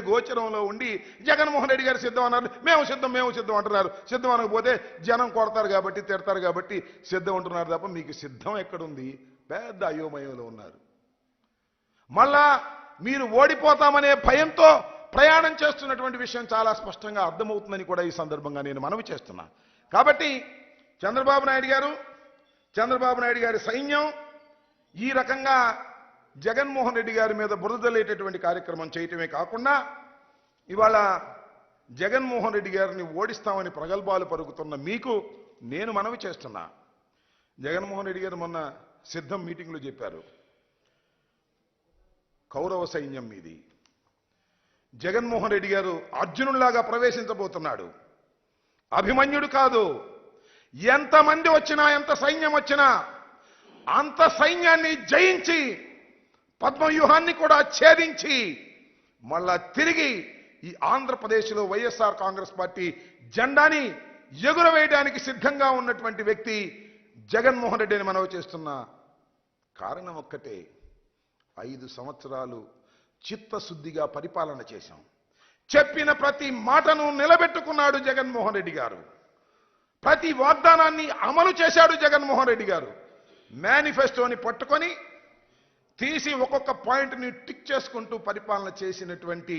గోచరంలో ఉండి జగన్మోహన్ రెడ్డి గారు సిద్ధం అన్నారు మేము సిద్ధం మేము సిద్ధం అంటున్నారు. సిద్ధం అనకపోతే జనం కొడతారు కాబట్టి తిడతారు కాబట్టి సిద్ధం అంటున్నారు తప్ప మీకు సిద్ధం ఎక్కడుంది? పెద్ద అయోమయంలో ఉన్నారు. మళ్ళా మీరు ఓడిపోతామనే భయంతో ప్రయాణం చేస్తున్నటువంటి విషయం చాలా స్పష్టంగా అర్థమవుతుందని కూడా ఈ సందర్భంగా నేను మనవి చేస్తున్నా. కాబట్టి చంద్రబాబు నాయుడు గారు చంద్రబాబు నాయుడు గారి సైన్యం ఈ రకంగా జగన్మోహన్ రెడ్డి గారి మీద బురదలేటటువంటి కార్యక్రమం చేయటమే కాకుండా ఇవాళ జగన్మోహన్ రెడ్డి గారిని ఓడిస్తామని ప్రగల్భాలు పరుగుతున్న మీకు నేను మనవి చేస్తున్నా. జగన్మోహన్ రెడ్డి గారు మొన్న సిద్ధం మీటింగ్లో చెప్పారు. కౌరవ సైన్యం మీది. జగన్మోహన్ రెడ్డి గారు అర్జునుడిలాగా ప్రవేశించబోతున్నాడు. అభిమన్యుడు కాదు. ఎంతమంది వచ్చినా ఎంత సైన్యం వచ్చినా అంత సైన్యాన్ని జయించి పద్మవ్యూహాన్ని కూడా ఛేదించి మళ్ళా తిరిగి ఈ ఆంధ్రప్రదేశ్లో వైఎస్ఆర్ కాంగ్రెస్ పార్టీ జెండాని ఎగురవేయడానికి సిద్ధంగా ఉన్నటువంటి వ్యక్తి జగన్మోహన్ రెడ్డిని మనవి చేస్తున్న కారణం ఒక్కటే. ఐదు సంవత్సరాలు చిత్తశుద్ధిగా పరిపాలన చేశాం. చెప్పిన ప్రతి మాటను నిలబెట్టుకున్నాడు జగన్మోహన్ రెడ్డి గారు. ప్రతి వాగ్దానాన్ని అమలు చేశాడు జగన్మోహన్ రెడ్డి గారు. మేనిఫెస్టోని పట్టుకొని తీసి ఒక్కొక్క పాయింట్ని టిక్ చేసుకుంటూ పరిపాలన చేసినటువంటి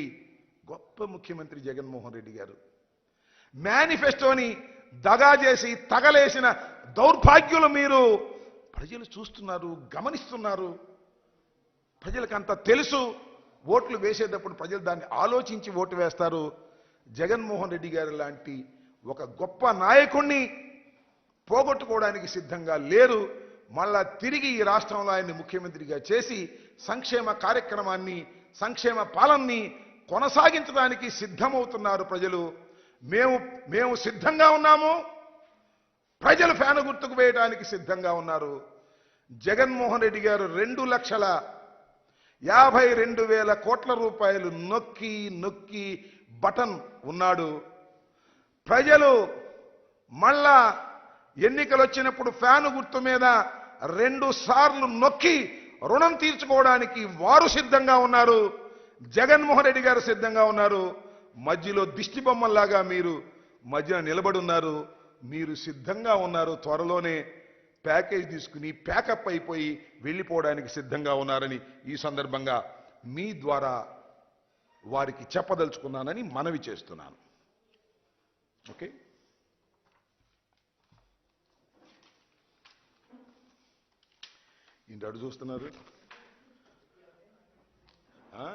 గొప్ప ముఖ్యమంత్రి జగన్మోహన్ రెడ్డి గారు. మేనిఫెస్టోని దగా చేసి తగలేసిన దౌర్భాగ్యులు మీరు ప్రజలు చూస్తున్నారు గమనిస్తున్నారు. ప్రజలకంత తెలుసు ఓట్లు వేసేటప్పుడు ప్రజలు దాన్ని ఆలోచించి ఓటు వేస్తారు. జగన్మోహన్ రెడ్డి గారు లాంటి ఒక గొప్ప నాయకుణ్ణి పోగొట్టుకోవడానికి సిద్ధంగా లేరు. మళ్ళా తిరిగి ఈ రాష్ట్రంలో ఆయన్ని ముఖ్యమంత్రిగా చేసి సంక్షేమ కార్యక్రమాన్ని సంక్షేమ పాలనని కొనసాగించడానికి సిద్ధమవుతున్నారు ప్రజలు. మేము మేము సిద్ధంగా ఉన్నాము. ప్రజలు ఫ్యాను గుర్తుకు వేయడానికి సిద్ధంగా ఉన్నారు. జగన్మోహన్ రెడ్డి గారు రెండు లక్షల యాభై రెండు వేల కోట్ల రూపాయలు నొక్కి నొక్కి బటన్ ఉన్నాడు. ప్రజలు మళ్ళా ఎన్నికలు వచ్చినప్పుడు ఫ్యాను గుర్తు మీద రెండు సార్లు నొక్కి రుణం తీర్చుకోవడానికి వారు సిద్ధంగా ఉన్నారు జగన్మోహన్ రెడ్డి గారు సిద్ధంగా ఉన్నారు. మధ్యలో దిష్టి బొమ్మల్లాగా మీరు మధ్యన నిలబడి ఉన్నారు మీరు సిద్ధంగా ఉన్నారు త్వరలోనే ప్యాకేజ్ తీసుకుని ప్యాకప్ అయిపోయి వెళ్ళిపోవడానికి సిద్ధంగా ఉన్నారని ఈ సందర్భంగా మీ ద్వారా వారికి చెప్పదలుచుకున్నానని మనవి చేస్తున్నాను. ఓకే? ఇంటి అడు చూస్తున్నారు ఆ?